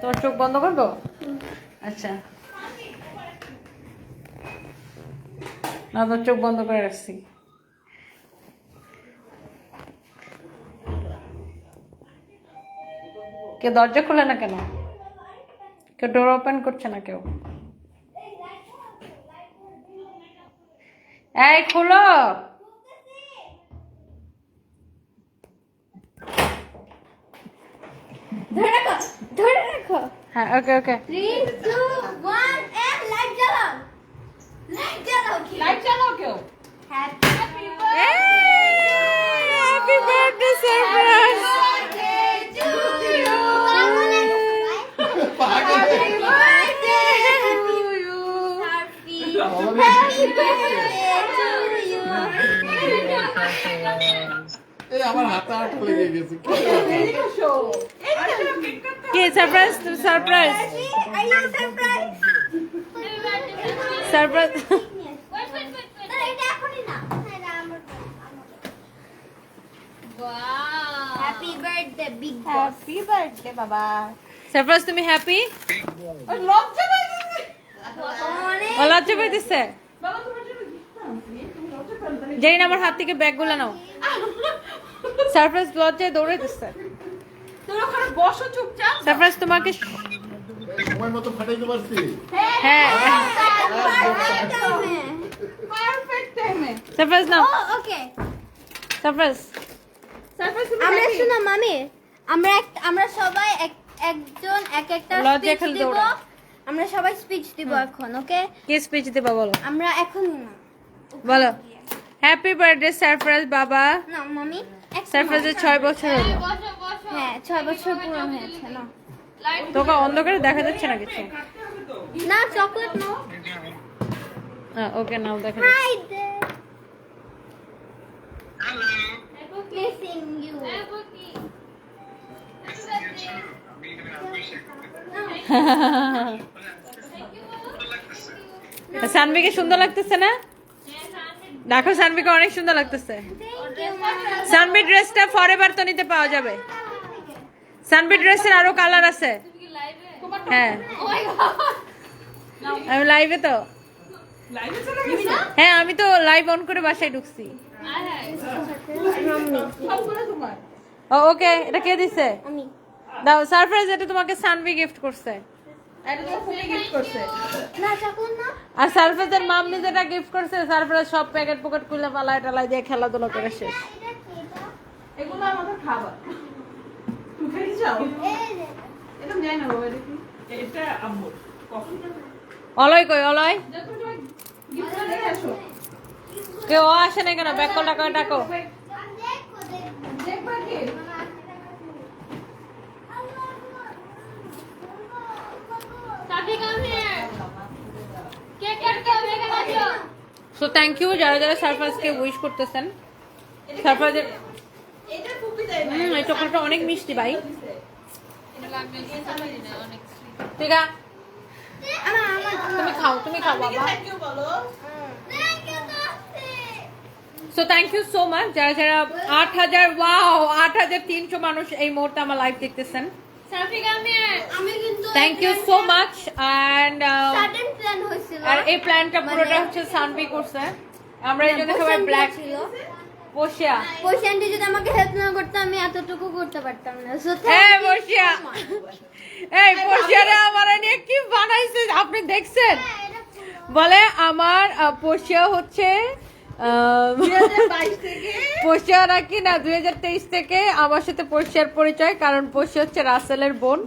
তোমার চোখ বন্ধ করব? আচ্ছা। না তোর চোখ বন্ধ করে রাখছি। কেউ দরজা খোলে না কেন? কেউ ডোর ওপেন করছে না কেউ? এই, খোলো! ধরে রাখো ধরে রাখো হ্যাঁ okay okay three two one and light জ্বালাও লাইট জ্বালাও কি লাইট চালাও কেউ happy happy birthday surprise to you happy birthday happy birthday to you এই আমার হাতে আটকে লেগে গেছে কি surprise surprise Are you surprised? Surprise. Happy birthday বাবা তুমি হ্যাপি লজ্জা পাইতেছে। জানি না আমার হাত থেকে ব্যাগগুলো নাও। সারপ্রাইজ লজ্জায় দৌড়াইতেছে। তোর ওখানে বসো চুপচাপ। সারপ্রাইজ তোমাকে সময় মতো ফাটাইতে পারছি? হ্যাঁ পারফেক্ট টাইমে সারপ্রাইজ নাও। সারপ্রাইজ। সারপ্রাইজ আমরা শোনো মামি। আমরা আমরা সবাই এক- একজন এক একটা লজ্জা স্পিচ দিব। আমরা সবাই স্পিচ দিব এখন ওকে? কি স্পিচ দিবা বলো? আমরা এখন না। বলো। হ্যাপি বার্থডে সারপ্রাইজ বাবা। না মামি এক সারপ্রাইজের ছয় বছর হলো। হ্যাঁ ছয় বছর পুরো হয়েছে না তোকে অন্ধকারে দেখা যাচ্ছে না কিছু? না চকলেট নো ওকে নাও দেখা হাই সানভিকে সুন্দর লাগতেছে না? দেখো সানভিকে অনেক সুন্দর লাগতেছে. সানভি ড্রেসটা ফরএভার তো নিতে পাওয়া যাবে। সানভি ড্রেসের আরও কালার আছে। হ্যাঁ। আমি লাইভে তো। হ্যাঁ আমি তো লাইভ অন করে বাসায় ঢুকছি। ও ওকে এটা কে দিছে? দাও সারপ্রাইজ এটা তোমাকে সানভি গিফট করছে। এটা তো ফুলি গিফট করছে না চকলেট না। আর সারপ্রাইজের যেটা গিফট করছে সারপ্রাইজ সব প্যাকেট পকেট খুলে পালায় টালায় দিয়ে খেলাধুলা করে শেষ। এগুলো আমাদের খাবার। তুমি যাও। জানি না বাবা কি এটা অলয় কই অলয়? দেখে কেউ ও আসে। না কেন? ব্যাক কল ডাকো। ডাকো দেখো দেখো সো থ্যাংক ইউ যারা যারা সারপ্রাইজকে উইশ করতেছেন। না হুম এই চকলেটটা অনেক মিষ্টি ভাই। ঠিক আছে তুমি খাও তুমি খাও বাবা। So thank you so much যারা যারা আট হাজার ওয়াও আট হাজার তিনশো মানুষ এই মুহূর্তে আমার লাইভ দেখতেছেন। Thank you so much and আর এই প্ল্যানটা পুরোটা হচ্ছে করছে। আমরা এই জন্য সবাই ব্ল্যাক ছিল। বসিয়া। পয়সান্টি যদি আমাকে হেল্প না করতো আমি এতটুকু করতে পারতাম না। সো এই বসিয়া। এই বসিয়ারে আমার নিয়ে কি বানাইছে আপনি দেখছেন? বলে আমার পশিয়া হচ্ছে পশিয়া নাকি না দুই হাজার তেইশ থেকে আমার সাথে পশিয়ার পরিচয় কারণ পশিয়া হচ্ছে রাসেলের বোন।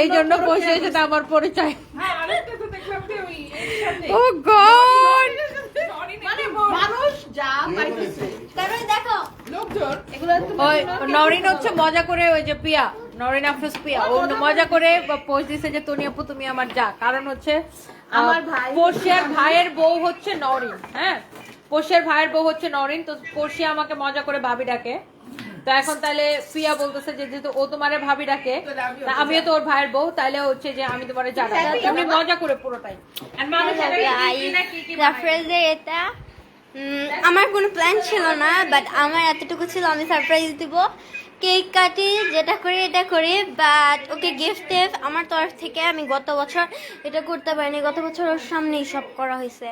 এই জন্য পশিয়ার সাথে আমার পরিচয়। হ্যাঁ ও গড মানে মানুষ যা পাইতেছে। কারণ দেখো। লোকজন এগুলো তো ওই নরিন হচ্ছে মজা করে ওই যে পিয়া নরিন আফরোজ পিয়া। ও মজা করে পোস্ট দিছে যে তুমি আপু তুমি আমার যা। কারণ হচ্ছে আমার ভাই। ভাইয়ের বউ হচ্ছে নরিন হ্যাঁ? ভাইয়ের বউ হচ্ছে নরিন তো পোষিয়া আমাকে মজা করে ভাবি ডাকে। তো এখন তাহলে পিয়া বলতেছে যে যেহেতু ও তোমারে ভাবি ডাকে আমিও তো ওর ভাইয়ের বউ তাহলে হচ্ছে যে আমি তোমার জানা এমনি মজা করে পুরোটাই। আর মানুষ এটা উম, আমার কোনো প্ল্যান ছিল না বাট আমার এতটুকু ছিল, আমি সারপ্রাইজ দিব। কেক কাটি, যেটা করি এটা করি বাট ওকে গিফট টেফ আমার তরফ থেকে আমি গত বছর এটা করতে পারিনি, গত বছর ওর সামনেই সব করা হয়েছে।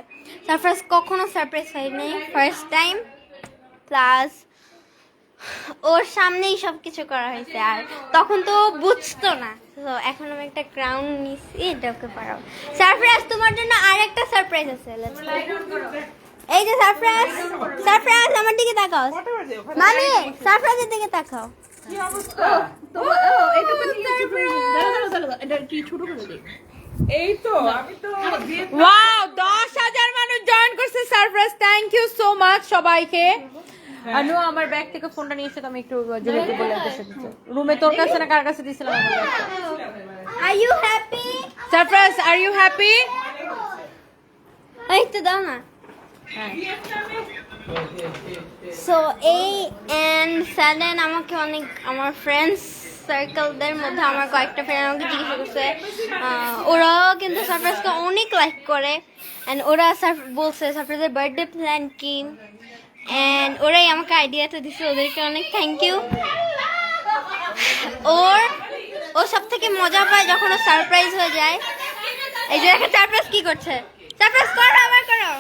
সারপ্রাইজ কখনো সারপ্রাইজ হয়নি ফার্স্ট টাইম প্লাস ওর সামনেই সব কিছু করা হয়েছে, আর তখন তো বুঝতো না। তো এখন আমি একটা ক্রাউন নিছি, এটা ওকে পারাও সারপ্রাইজ তোমার জন্য আর একটা সারপ্রাইজ আছে. এই যে সারপ্রাইজ সারপ্রাইজ আমার দিকে তাকাও। মামি সারপ্রাইজের দিকে তাকাও। কি এই তো আমি তো ওয়াও দশ হাজার মানুষ জয়েন করছে surprise thank you so much সবাইকে। আনু আমার ব্যাগ থেকে ফোনটা নিয়ে এসে আমি একটু জুলিকে বলে রুমে তোর কাছে না কার কাছে দিয়েছিলাম are you happy surprise are you happy এই তো দাও না। হ্যাঁ সো এই অ্যান্ড স্যাডেন আমাকে অনেক, আমার ফ্রেন্ডস সার্কেলদের মধ্যে আমার কয়েকটা ফ্রেন্ড আমাকে জিজ্ঞাসা করছে ওরাও কিন্তু সারপ্রাইজকে অনেক লাইক করে অ্যান্ড ওরা বলছে সারপ্রাইজের বার্থডে প্ল্যান কি অ্যান্ড ওরাই আমাকে আইডিয়াটা দিচ্ছে ওদেরকে অনেক থ্যাংক ইউ ওর, ও সব থেকে মজা পায় যখন ও সারপ্রাইজ হয়ে যায়। এই যে সারপ্রাইজ কি করছে? সারপ্রাইজ আবার করো।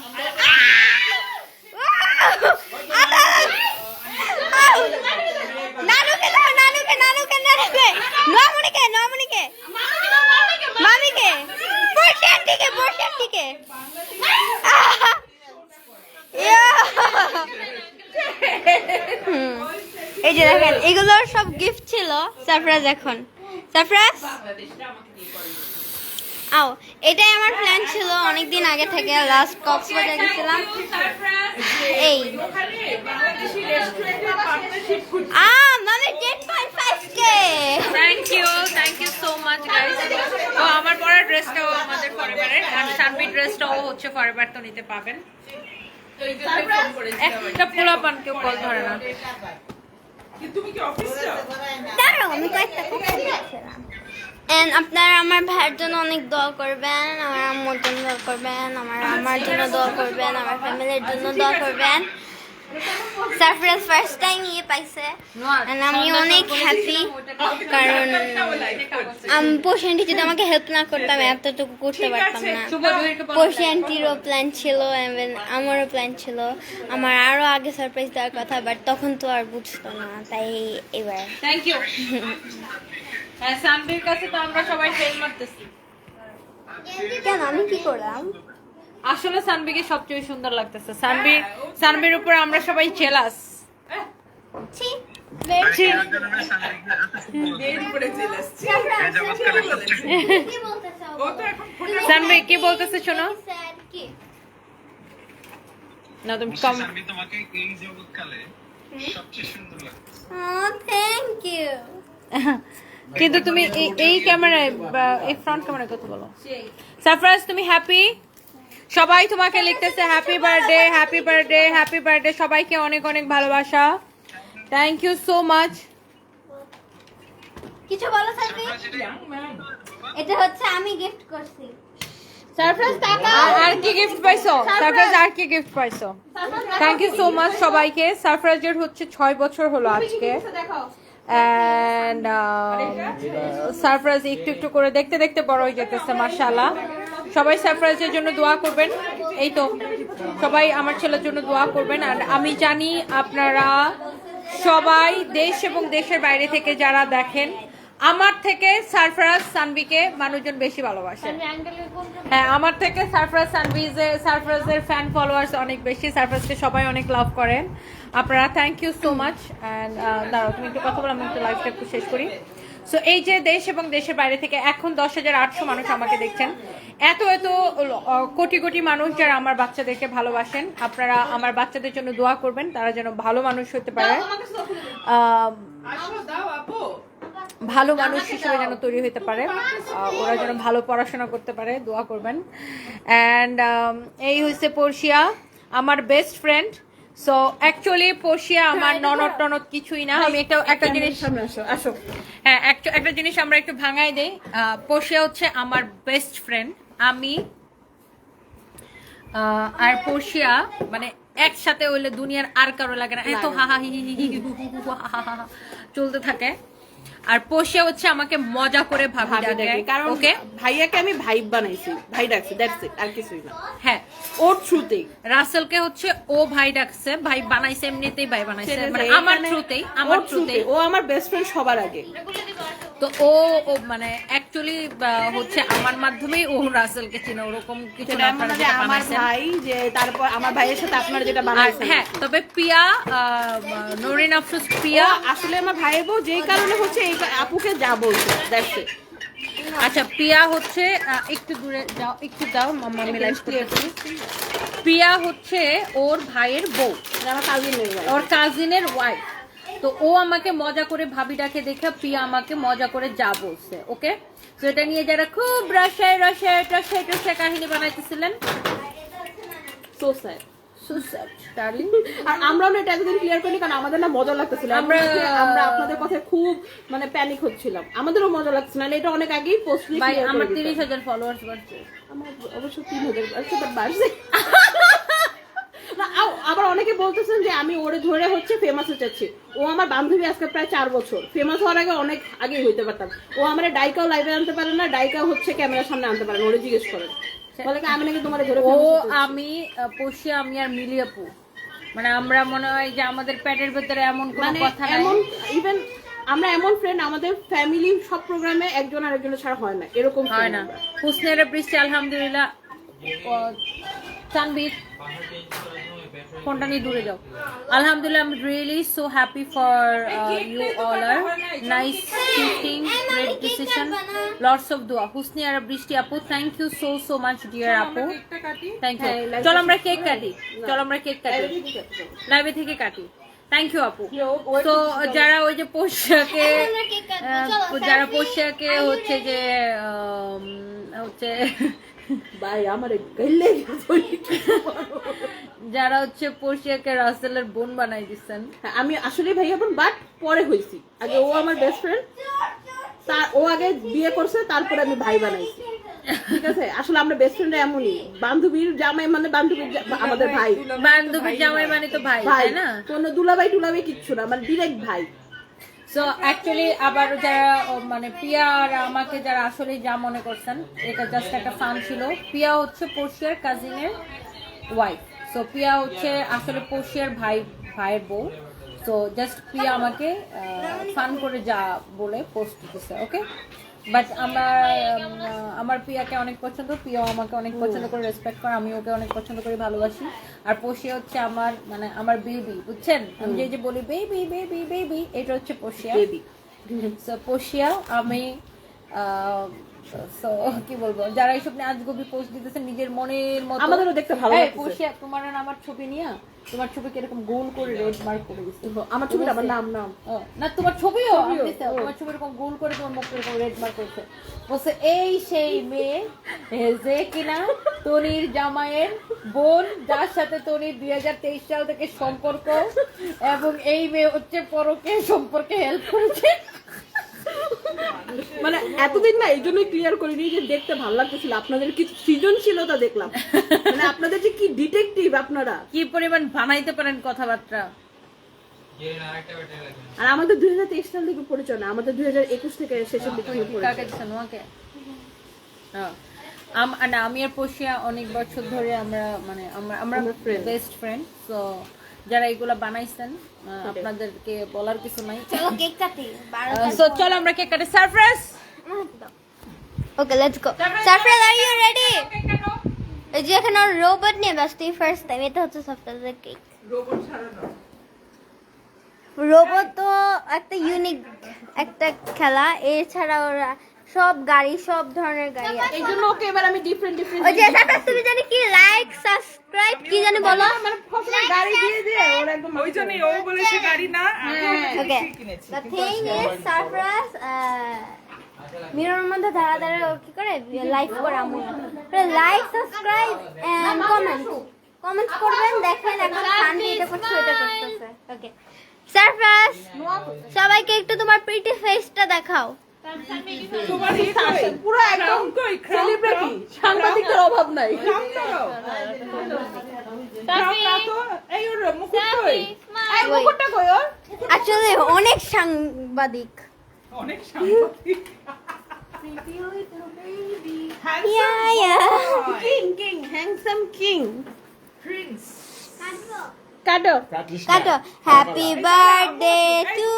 নানুকে নানুকে নানুকে এই যে দেখেন, এগুলোর সব গিফট ছিল সারপ্রাইজ এখন। সারপ্রাইজ আও এটাই আমার প্ল্যান ছিল অনেকদিন আগে থেকে লাস্ট কক্সবাজার গেছিলাম। এই। আ মামি 10.5 কে thank you thank you so much guys ও আমার পরা ড্রেসটাও আমাদের ফরএভারের আর সানবি ড্রেসটাও হচ্ছে ফরএভার তো নিতে পাবেন। একটা পোলাপান কেউ কল ধরে না। তুমি কি অফিস যাও? দাঁড়াও আমি কয়েকটা কথা বলছিলাম এন্ড আপনারা আমার ভাইয়ের জন্য অনেক দোয়া করবেন আমার আম্মুর জন্য দোয়া করবেন আমার আমার জন্য দোয়া করবেন আমার ফ্যামিলির জন্য দোয়া করবেন। সারপ্রাইজ ফার্স্ট টাইম ইয়ে পাইছে। আমি অনেক হ্যাপি কারণ আমি পোষ যদি আমাকে হেল্প না করতাম এতটুকু করতে পারতাম না। আন্টিরও প্ল্যান ছিল আমারও প্ল্যান ছিল। আমার আরও আগে সারপ্রাইজ দেওয়ার কথা বাট তখন তো আর বুঝতো না তাই এবার। থ্যাংক ইউ হ্যাঁ সানবির কাছে তো আমরা সবাই ফেল মারতেছি। কেন আমি কি করলাম? আসলে সানবিকে সবচেয়ে সুন্দর লাগতেছে। সানবির সানবির উপর আমরা সবাই জেলাস সানবি কি বলতেছে শোনো? না তুমি কম তোমাকে এই জগৎকালে সবচেয়ে সুন্দর লাগছে থ্যাংক ইউ কিন্তু তুমি এই- এই ক্যামেরায় বা এই ফ্রন্ট ক্যামেরায় কথা বলো। সারপ্রাইজ তুমি হ্যাপি সবাই তোমাকে লিখতেছে happy birthday happy birthday happy birthday সবাইকে অনেক অনেক ভালোবাসা। থ্যাংক ইউ সো মাচ কিছু বলো সার্ভি এটা হচ্ছে আমি গিফট করছি। সারপ্রাইজ টাকা। আর কি গিফট পাইছো? সারপ্রাইজ আর কি গিফট পাইছো? থ্যাংক ইউ সো মাচ সবাইকে। সারপ্রাইজের হচ্ছে ছয় বছর হলো আজকে। অ্যান্ড সারপ্রাইজ একটু একটু করে দেখতে দেখতে বড় হয়ে যেতেছে মার্শাল্লাহ সবাই সারপ্রাইজের জন্য দোয়া করবেন। এই তো, সবাই আমার ছেলের জন্য দোয়া করবেন। আর আমি জানি আপনারা সবাই দেশ এবং দেশের বাইরে থেকে যারা দেখেন, আমার থেকে সারফরাজ সানবিকে মানুষজন বেশি ভালোবাসে। হ্যাঁ আমার থেকে সারফরাজ সানভিজের সারফরাজের ফ্যান ফলোয়ার্স অনেক বেশি। সারফরাজকে সবাই অনেক লাভ করেন। আপনারা thank you so much and দাঁড়াও তুমি একটু কথা বলো আমি একটু লাইফটা একটু শেষ করি। সো এই যে দেশ এবং দেশের বাইরে থেকে এখন দশ হাজার আটশো মানুষ আমাকে দেখছেন। এত এত কোটি কোটি মানুষ যারা আমার বাচ্চাদেরকে ভালোবাসেন আপনারা আমার বাচ্চাদের জন্য দোয়া করবেন তারা যেন ভালো মানুষ হতে পারে। ভালো মানুষ হিসেবে যেন তৈরি হতে পারে। ওরা যেন ভালো পড়াশোনা করতে পারে দোয়া করবেন। অ্যান্ড এই হচ্ছে পর্ষিয়া আমার বেস্ট ফ্রেন্ড সো অ্যাকচুয়ালি আমার ননদ টনদ কিছুই না। আমি একটা একটা জিনিস আসো হ্যাঁ একটা জিনিস আমরা একটু ভাঙাই দেই। পোষিয়া হচ্ছে আমার বেস্ট ফ্রেন্ড আমি আর পোষিয়া মানে একসাথে হইলে দুনিয়ার আর কারও লাগে না। এত হা হা হি হি হি হি হু হু হু হা হা হা হা চলতে থাকে। আর পোষে হচ্ছে আমাকে মজা করে ভাবি ডাকে। কারণ ওকে ভাইয়াকে আমি ভাই বানাইছি। ভাই ডাকছি দ্যাটস ইট আর কিছুই না। হ্যাঁ। ওর থ্রুতেই রাসেলকে হচ্ছে ও ভাই ডাকছে ভাই বানাইছে এমনিতেই ভাই বানাইছে। মানে আমার থ্রুতেই আমার থ্রুতেই ও আমার বেস্ট ফ্রেন্ড সবার আগে। তো ও মানে অ্যাকচুয়ালি হচ্ছে আমার মাধ্যমেই ও রাসেলকে চিনে ওরকম কিছু না আমার। ভাই যে তারপর আমার ভাইয়ের সাথে আপনারা যেটা বানাইছেন। হ্যাঁ তবে পিয়া নরিন আফরোজ পিয়া। আসলে আমার ভাইয়ের বউ যেই কারণে হচ্ছে এই আপুকে যা বলছে দ্যাটস ইট আচ্ছা পিয়া হচ্ছে একটু দূরে যাও একটু দাও মাম্মা করতেছি। পিয়া হচ্ছে ওর ভাইয়ের বউ। ওর কাজিনের ওয়াইফ তো ও আমাকে মজা করে ভাবি ডাকে দেখে প্রিয়া আমাকে মজা করে যা বলছে ওকে? তো এটা নিয়ে যারা খুব রসায় রসায় রসায় রসায় কাহিনী বানাইতেছিলেন। সো স্যাড আর আমরাও না এটা ক্লিয়ার করিনি কারণ আমাদের না মজা লাগতেছিল। আমরা আপনাদের কথায় খুব মানে প্যানিক হচ্ছিলাম। আমাদেরও মজা লাগছিল না এটা অনেক আগেই পোস্ট আমার তিরিশ হাজার ফলোয়ার্স বাড়ছে। আমার অবশ্য তিন হাজার বাড়ছে। না, আবার অনেকে বলতেছেন যে আমি ওরে ধরে হচ্ছে ফেমাস হচ্ছে ও আমার বান্ধবী আজকে প্রায় চার বছর। ফেমাস হওয়ার আগে অনেক আগেই হইতে পারতাম। ও আমার ডাইকাও লাইভে আনতে পারে না ডাইকা হচ্ছে ক্যামেরার সামনে আনতে পারে না ওরে জিজ্ঞেস করেন বলে আমি নাকি তোমার ধরে ও আমি আহ, আমি আর মিলি আপু মানে আমরা মনে হয় যে আমাদের পেটের ভেতরে এমন কোনো মানে কথা এমন ইভেন আমরা এমন ফ্রেন্ড আমাদের ফ্যামিলি সব প্রোগ্রামে একজন আরেকজনের ছাড়া হয় না এরকম হয় না। হুসনের বৃষ্টি আলহামদুলিল্লাহ। ও, তানভীর। ফোনটা নিয়ে দূরে যাও। আলহামদুলিল্লাহ I am really so happy for you all R nice shifting great decision lots of দোয়া হুসনি আর বৃষ্টি আপু thank you so so much dear আপু। থ্যাংক ইউ হ্যাঁ, চল আমরা কেক কাটি। চল আমরা কেক কাটি। লাইভে থেকে কাটি। থ্যাংক ইউ আপু। তো যারা ওই যে পোশাকে আহ, যারা পোশাকে হচ্ছে যে হচ্ছে ভাই আমার গেলে যারা হচ্ছে পোশাকে রাসেলের বোন বানাই দিচ্ছেন। হ্যাঁ, আমি আসলে ভাই এখন বাট পরে হয়েছি। আগে ও আমার বেস্ট ফ্রেন্ড তার ও আগে বিয়ে করছে তারপরে আমি ভাই বানাইছি। ঠিক আছে? আসলে আমরা বেস্ট ফ্রেন্ড এমনই। বান্ধবীর জামাই মানে বান্ধবীর আমাদের ভাই। বান্ধবীর জামাই মানে তো ভাই ভাই তাই না? কোনো দুলাভাই টুলাভাই কিচ্ছু না মানে ডিরেক্ট ভাই। সো অ্যাকচুয়ালি আবার যারা মানে পিয়া আর আমাকে যারা আসলে যা মনে করছেন, এটা জাস্ট একটা ফান ছিল। পিয়া হচ্ছে পোশিয়ার কাজিনের ওয়াইফ সো পিয়া হচ্ছে আসলে পোশিয়ার ভাই, ভাইয়ের বউ। সো জাস্ট পিয়া আমাকে ফান করে যা বলে পোস্ট দিতেছে ওকে বাট আমার আমার পিয়াকে অনেক পছন্দ পিয়াও আমাকে অনেক পছন্দ করে রেসপেক্ট করে আমি ওকে অনেক পছন্দ করি ভালোবাসি। আর পোষিয়া হচ্ছে আমার মানে আমার বেবি বুঝছেন? আমি যে যে বলি বেবি বেবি বেবি এটা হচ্ছে পোষিয়া বেবি সো পোষিয়া আমি সো কি বলব? যারা এইসব নিয়ে আজগবি পোস্ট দিতেছে নিজের মনের মতো। আমাদেরও দেখতে ভালো এই, লাগতেছে। পোষিয়া তোমার আর আমার ছবি নিয়ে তোমার গোল করে রেড মার্ক করে দিচ্ছে আমার ছবিটা আমার নাম নাম। না তোমার ছবিও। তোমার ছবি এরকম গোল করে তোমার মুখ এরকম রেড মার্ক করছে। বলছে এই সেই মেয়ে যে কিনা তনির জামাইয়ের বোন যার সাথে তনির দুই হাজার তেইশ সাল থেকে সম্পর্ক এবং এই মেয়ে হচ্ছে পরকে সম্পর্কে হেল্প করেছে। এতদিন না এই জন্যই ক্লিয়ার করিনি যে দেখতে ভালো লাগতেছিল। আপনাদের কি সৃজনশীলতা দেখলাম? মানে আপনাদের যে কি ডিটেকটিভ আপনারা? কি পরিমাণ বানাইতে পারেন কথাবার্তা? আর আমাদের দুই হাজার তেইশ সাল থেকে পরিচয় না আমাদের দুই হাজার একুশ থেকে শেষের দিকে হ্যাঁ। আম- আর না, আমি আর পশিয়া অনেক বছর ধরে আমরা মানে আমরা আমরা আমরা বেস্ট ফ্রেন্ড তো যারা এগুলা বানাইছেন আপনাদেরকে বলার কিছু নাই। চলো কেক কাটি সো চলো আমরা কেক কাটে। Surprise okay let's go surprise are you ready এই যে এখানে রোবট নিয়ে ব্যস্ত ফার্স্ট টাইম এটা হচ্ছে সারপ্রাইজের কেক রোবট তো একটা ইউনিক একটা খেলা। এছাড়া ওরা সব গাড়ি সব ধরনের গাড়ি আছে। এই জন্য ওকে এবার আমি ডিফারেন্ট ডিফারেন্ট ওই যে সারপ্রাইজ তুমি জানি কি? লাইক সাবস্ক্রাইব কি জানি বলো? মানে সবসময় গাড়ি দিয়ে দিয়ে ওরা একদম ওই জন্যই ও বলেছে গাড়ি না আমি ওকে কিনেছি। The thing is surprise mirror মধ্যে দাঁড়া ও কি করে? লাইক করে আমু like subscribe and comment comment করবেন দেখেন এখন শান্তি এটা করছে এটা করতেছে। ওকে সারপ্রাইজ সবাইকে একটু তোমার প্রিটি ফেসটা দেখাও? পুরো একদম সেলিব্রিটি? অভাব নাই। Crown করো। এই ওর মুকুট কই এই মুকুটটা কই ওর আসলে অনেক সাংবাদিক অনেক সাংঘাতিক Yeah, yeah. King king handsome king prince কাটো কাটিস না। কাটো হ্যাপি বার্থডে টু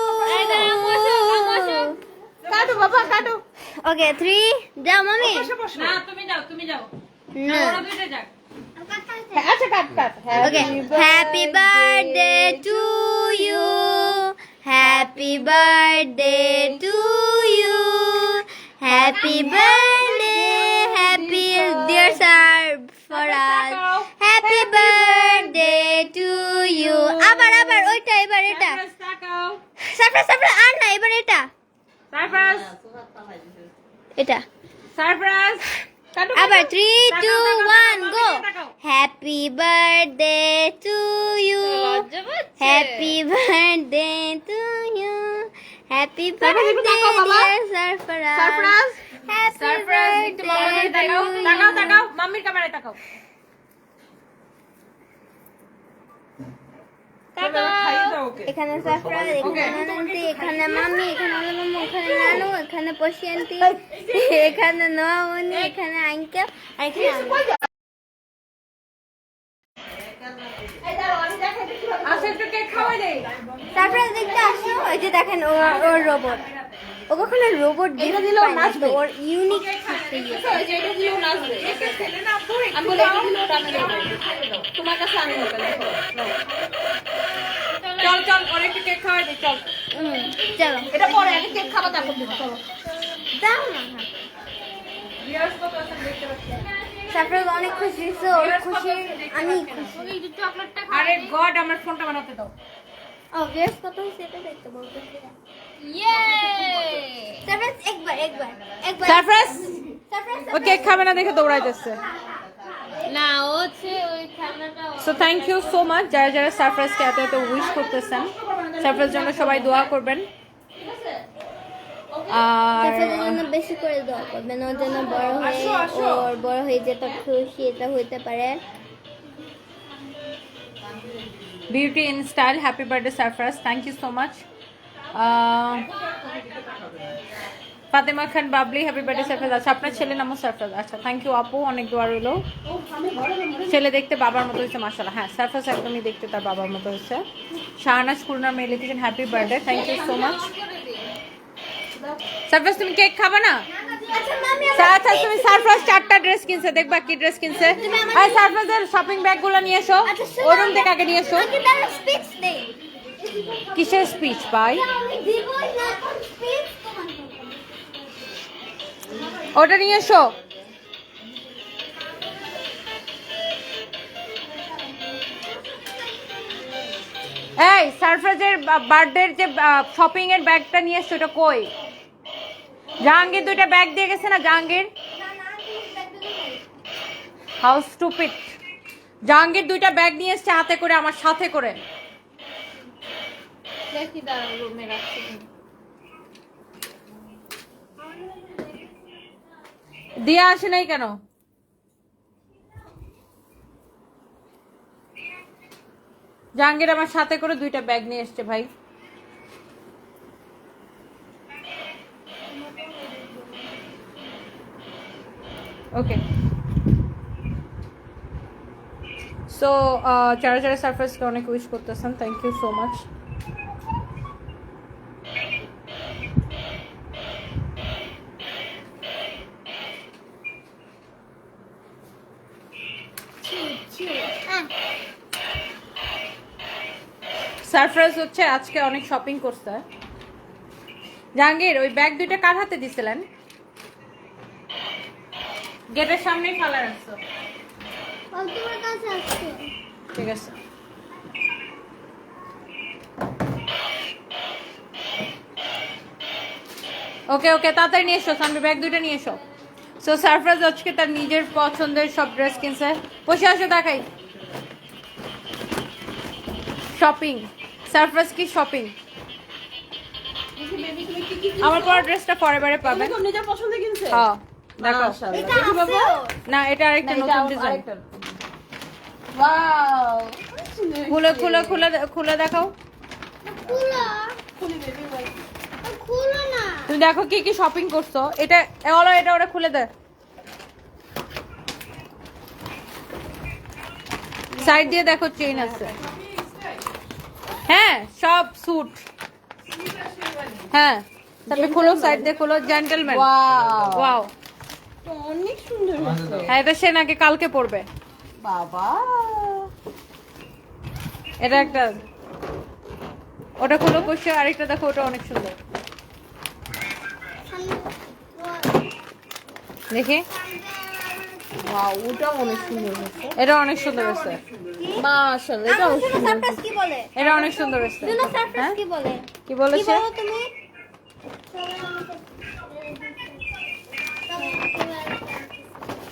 কাটো বাবা কাটো ওকে থ্রি যাও মামি না তুমি যাও তুমি যাও। না ওরা দুইটা যাক। আচ্ছা cut cut. Okay happy birthday to you happy birthday to you happy birthday happy dear sir for us happy birthday to you আবার আবার ওইটা এবার এটা। সারপ্রাইজ সারপ্রাইজ আর না এবার এটা। সারপ্রাইজ এটা। সারপ্রাইজ আবার three two one go. Happy birthday to you happy birthday to you happy birthday dear Sarfaraz surprise happy birthday তাকাও তাকাও তাকাও। মাম্মির ক্যামেরায় তাকাও খাইয়ে দাও ওকে এখানে সারফরাজ এখানে নান্টি এখানে মাম্মি এখানে মামু এখানে নানু এখানে পশি আন্টি এখানে নোয়ামনি এখানে আঙ্কেল আর এখানে তারপরে দেখতে আসো। ওই যে দেখেন ওর ওর রোবট ও কখনো রোবট এটা দিলেও নাচবে। ওর ইউনিক এটা দিলেও নাচবে। আমি বলে এটা দিলেও টানে তোমার কাছে আমি হবে দেখো। চল চল ওর একটু কেক খাওয়াই দেই চল। চলো। এটা পরে আগে কেক খাব তারপর দিবো। চলো। দাও না অনেক খুশি হয়েছে ওর খুশি আমি আরে গড আমার ফোনটা বানাতে দাও। ও গেস কত হয়েছে এটা দেখতে বলতেছি সারপ্রাইজ একবার একবার একবার। সারপ্রাইজ সারপ্রাইজ ও কেক খাবে না দেখে দৌড়াই যাচ্ছে না ও হচ্ছে so thank you so much যারা যারা সারপ্রাইজকে এত এত উইশ করতেছেন সারপ্রাইজ জন্য সবাই দোয়া করবেন। আর বেশি করে দোয়া করবেন ওর জন্য বড় হয়ে ওর বড় হয়ে যেটা খুশি এটা হইতে পারে। Beauty in style happy birthday surprise thank you so much Fatema Khan Babli happy birthday surprise আচ্ছা আপনার ছেলে নামও সারপ্রাইজ আচ্ছা থ্যাংক ইউ আপু, অনেক দোয়া রইল। ছেলে দেখতে বাবার মতো হয়েছে মাসাল্লাহ হ্যাঁ সারপ্রাইজ একদমই দেখতে তার বাবার মতো হয়েছে। শাহনাজ খুলনার মেয়ে লিখেছেন happy birthday thank you so much surprise তুমি কেক খাবে না? তুমি ড্রেস কিনছে, দেখবা ড্রেস কিনছে। আর শপিং ব্যাগগুলো নিয়ে এসো। থেকে আগে নিয়ে এসো। কিসের স্পিচ পাই ওটা নিয়ে এসো। এই, সারপ্রাইজের বার্থডের যে শপিং এর ব্যাগটা নিয়ে এসছো ওটা কই? জাহাঙ্গীর দুইটা ব্যাগ দিয়ে গেছে না, জাহাঙ্গীর? হাউ স্টুপিড জাহাঙ্গীর দুইটা ব্যাগ নিয়ে এসছে হাতে করে, আমার সাথে করে। দেখি রুমে রাখছি। দিয়া আসে নাই কেন? জাহাঙ্গীর আমার সাথে করে দুইটা ব্যাগ নিয়ে এসছে ভাই। ওকে সো যারা যারা সারপ্রাইজকে অনেক উইশ করতেছেন thank you so much surprise হচ্ছে আজকে অনেক শপিং করছে। জাহাঙ্গীর ওই ব্যাগ দুইটা কার হাতে দিছিলেন? গেটের সামনেই ফালা রাখছো ঠিক আছে। ওকে ওকে তাড়াতাড়ি নিয়ে এসো সামনে ব্যাগ দুইটা নিয়ে এসো। সো সারপ্রাইজ আজকে তার নিজের পছন্দের সব ড্রেস কিনছে। বসে আসো দেখাই। শপিং সারপ্রাইজ কি শপিং? আমার পরা ড্রেসটা পরে বারে পাবেন। নিজের পছন্দ কিনছে? হ্যাঁ দেখো। না এটা আরেকটা নতুন ডিজাইন ওয়াও। খুলে খুলে খুলে খুলে দেখাও। খুলো। খুলো না। তুমি দেখো কি কি শপিং করছ। এটা এ, বলো এটা ওরা খুলে দে সাইড দিয়ে দেখো চেইন আছে। হ্যাঁ সব স্যুট হ্যাঁ তারপরে খোলো সাইড দিয়ে খোলো জেন্টলম্যান ওয়াও ওয়াও অনেক সুন্দর হ্যাঁ এটা সে নাকি কালকে পড়বে বাবা। এটা একটা ওটা খোলো বসে আরেকটা দেখো ওটা অনেক সুন্দর। দেখি। এটা অনেক সুন্দর আছে মাশাআল্লাহ এটা অনেক সুন্দর কি বলে? এটা অনেক সুন্দর আছে জুনো সারপ্রাইজ কি বলে? কি বলেছে? তুমি?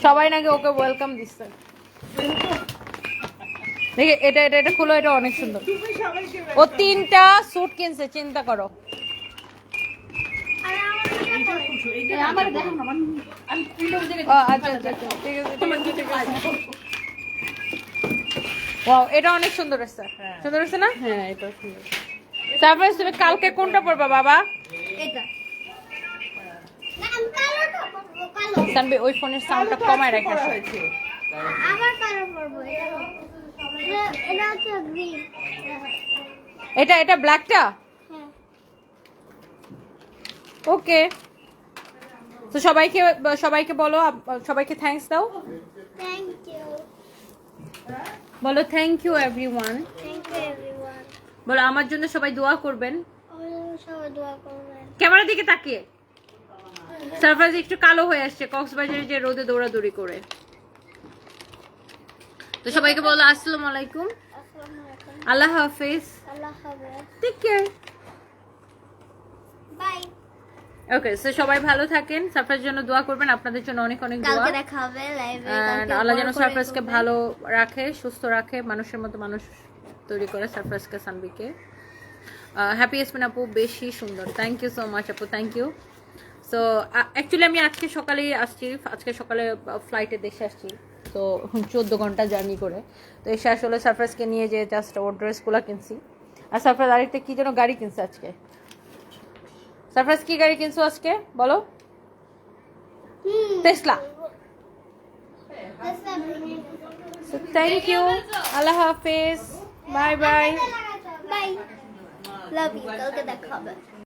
সবাই নাকি ওকে ওয়েলকাম দিচ্ছে। দেখি এটা এটা এটা খুলো এটা অনেক সুন্দর। ও তিনটা স্যুট কিনছে চিন্তা করো। আমার দেখো। না আমি উল্টো দিকে ও, আচ্ছা আচ্ছা আচ্ছা, ঠিক আছে ঠিক আছে ঠিক এটা অনেক সুন্দর আছে সুন্দর আছে না? হ্যাঁ এটা সুন্দর। তারপরে তুমি কালকে কোনটা পড়বা বাবা? এটা না আমি কালোটা পরবো কালো সানবি ওই ফোনের সাউন্ডটা কমায় রাখা হয়েছে পরবো এটা এটা- এটা হচ্ছে গ্রিন এটা এটা ব্ল্যাকটা হ্যাঁ। ওকে তো সবাইকে সবাইকে বলো সবাইকে থ্যাঙ্কস দাও। থ্যাংক ইউ বলো thank you everyone thank you everyone বলো আমার জন্য সবাই দোয়া করবেন। সবাই দোয়া করবেন। ক্যামেরার দিকে তাকিয়ে। সারপ্রাইজ একটু কালো হয়ে আসছে কক্সবাজারে যে রোদে দৌড়াদৌড়ি করে। তো সবাইকে বলো আসসালামু আলাইকুম। আসসালামু আলাইকুম। আল্লাহ হাফিজ। আল্লাহ হাফেজ। Take care bye okay so সবাই ভালো থাকেন সারপ্রাইজ জন্য দোয়া করবেন আপনাদের জন্য অনেক অনেক দোয়া। কালকে দেখা হবে লাইভে আল্লাহ যেন সারপ্রাইজকে ভালো রাখে সুস্থ রাখে মানুষের মতো মানুষ তৈরি করে সারপ্রাইজকে সানবিকে। হ্যাপি এসমিন আপু বেশি সুন্দর। থ্যাংক ইউ সো মাচ আপু থ্যাংক ইউ সো অ্যাকচুয়ালি আমি আজকে সকালেই আসছি আজকে সকালে ফ্লাইটে দেশে আসছি। তো চোদ্দ ঘণ্টা জার্নি করে। তো এসে আসলে সারপ্রাইজকে নিয়ে যে জাস্ট ওর ড্রেসগুলো কিনছি। আর সারপ্রাইজ আরেকটা কি যেন গাড়ি কিনছে আজকে? সারপ্রাইজ কি গাড়ি কিনছো আজকে বলো Tesla So thank you. Allah Hafiz. Bye bye. Bye love you কালকে দেখা হবে